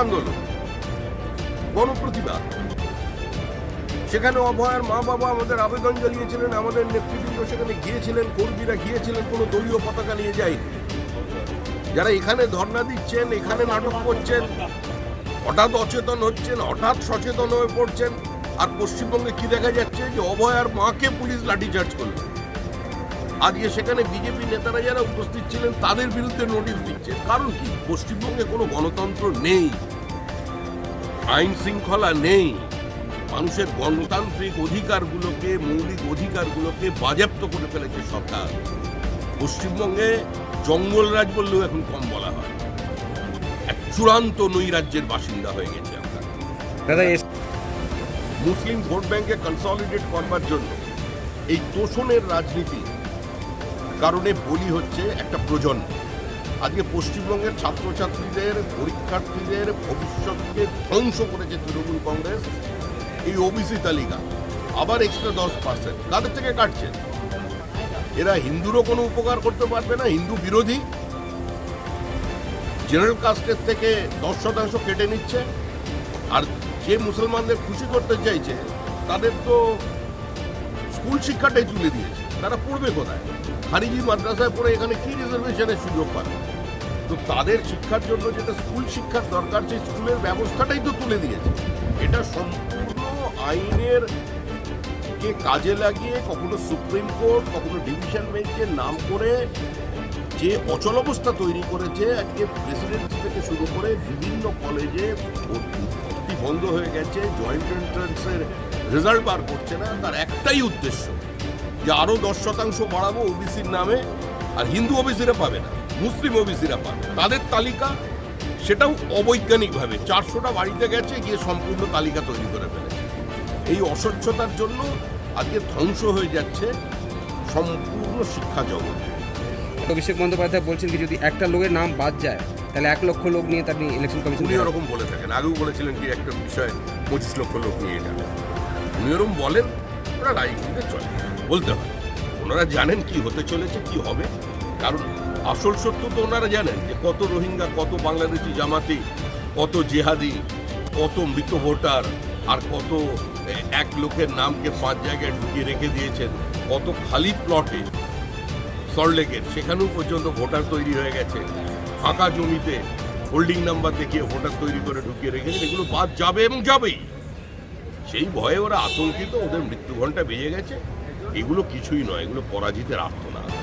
আন্দোলন, গণপ্রতিবাদ। সেখানে অভয়ার মা বাবা আমাদের আবেদন জানিয়েছিলেন, আমাদের নেতৃবৃন্দ সেখানে গিয়েছিলেন, কর্মীরা গিয়েছিলেন, কোনো দলীয় পতাকা নিয়ে যায়নি। যারা এখানে ধর্ণা দিচ্ছেন, এখানে নাটক করছেন, হঠাৎ অচেতন হচ্ছেন, হঠাৎ সচেতন হয়ে পড়ছেন, আর পশ্চিমবঙ্গে কি দেখা যাচ্ছে যে অভয়ার মাকে পুলিশ লাঠিচার্জ করল? আজকে সেখানে বিজেপি নেতারা যারা উপস্থিত ছিলেন তাদের বিরুদ্ধে নোটিশ দিচ্ছে। কারণ কি? পশ্চিমবঙ্গে কোনো গণতন্ত্র নেই। আইন শৃঙ্খলা নেই। মানুষের গণতান্ত্রিক অধিকারগুলোকে মৌলিক অধিকারগুলোকে বাজেয়াপ্ত করে ফেলেছে সরকার। পশ্চিমবঙ্গে জঙ্গলরাজ বললেও এখন কম বলা হয়। এক চূড়ান্ত নৈরাজ্যের বাসিন্দা হয়ে গেছে আমরা। দাদা মুসলিম ভোট ব্যাংকে কনসলিডেট করবার জন্য এই তোষণের রাজনীতি কারণে বলি হচ্ছে একটা প্রজন্ম। আজকে পশ্চিমবঙ্গের ছাত্রছাত্রীদের, পরীক্ষার্থীদের ভবিষ্যৎকে ধ্বংস করেছে তৃণমূল কংগ্রেস, এই ওবিসি তালিকা। আবার এক্সট্রা দশ পার্সেন্ট কাদের থেকে কাটছে? এরা হিন্দুরও কোনো উপকার করতে পারবে না, হিন্দু বিরোধী। জেনারেল কাস্টের থেকে দশ শতাংশ কেটে নিচ্ছে। আর যে মুসলমানদের খুশি করতে চাইছে, তাদের তো স্কুল শিক্ষাটাই তুলে দিয়েছে। তারা পড়বে কোথায়? খারিজি মাদ্রাসায় পড়ে এখানে কি রিজার্ভেশনের সুযোগ পাবে? তো তাদের শিক্ষার জন্য যেটা স্কুল শিক্ষার দরকার, সেই স্কুলের ব্যবস্থাটাই তো তুলে দিয়েছে। এটা সম্পূর্ণ আইনের কে কাজে লাগিয়ে, কখনো সুপ্রিম কোর্ট, কখনো ডিভিশন বেঞ্চের নাম করে যে অচল অবস্থা তৈরি করেছে, আজকে প্রেসিডেন্সি থেকে শুরু করে বিভিন্ন কলেজে ভর্তি বন্ধ হয়ে গেছে জয়েন্ট এন্ট্রান্সের রেজাল্ট বার করছে না, তার একটাই উদ্দেশ্য। যে আরও দশ শতাংশ বাড়াবো ওবিসির নামে আর হিন্দু ওবিসিরা পাবে না মুসলিম ওবিসিরা পাবে তাদের তালিকা সেটাও অবৈজ্ঞানিকভাবে। চারশোটা বাড়িতে গেছে গিয়ে সম্পূর্ণ তালিকা তৈরি করে ফেলেছে। এই অস্বচ্ছতার জন্য আজকে ধ্বংস হয়ে যাচ্ছে সম্পূর্ণ শিক্ষা জগৎ। অভিষেক বন্দ্যোপাধ্যায় বলছেন কি যদি একটা লোকের নাম বাদ যায় তাহলে এক লক্ষ লোক নিয়ে তার ইলেকশন কমিশন উনি ওরকম বলে থাকেন। আগেও বলেছিলেন কি একটা বিষয় পঁচিশ লক্ষ লোক নিয়ে যাবে উনি ওরকম বলেন ওরা রাজনীতিতে চলে। বলতে হয়। ওনারা জানেন কি হতে চলেছে, কি হবে। কারণ আসল সত্য তো ওনারা জানেন যে কত রোহিঙ্গা, কত বাংলাদেশি জামাতি, কত জেহাদি, কত মৃত ভোটার, আর কত এক লোকের নামকে পাঁচ জায়গায় ঢুকিয়ে রেখে দিয়েছেন, কত খালি প্লটে সল্টলেকের সেখানেও পর্যন্ত ভোটার তৈরি হয়ে গেছে। ফাঁকা জমিতে হোল্ডিং নাম্বার দেখিয়ে ভোটার তৈরি করে ঢুকিয়ে রেখেছেন এগুলো বাদ যাবে এবং যাবেই। সেই ভয়ে ওরা আতঙ্কিত, ওদের মৃত্যু ঘণ্টা বেজে গেছে। এগুলো কিছুই নয় এগুলো পরাজিতের আর্থনা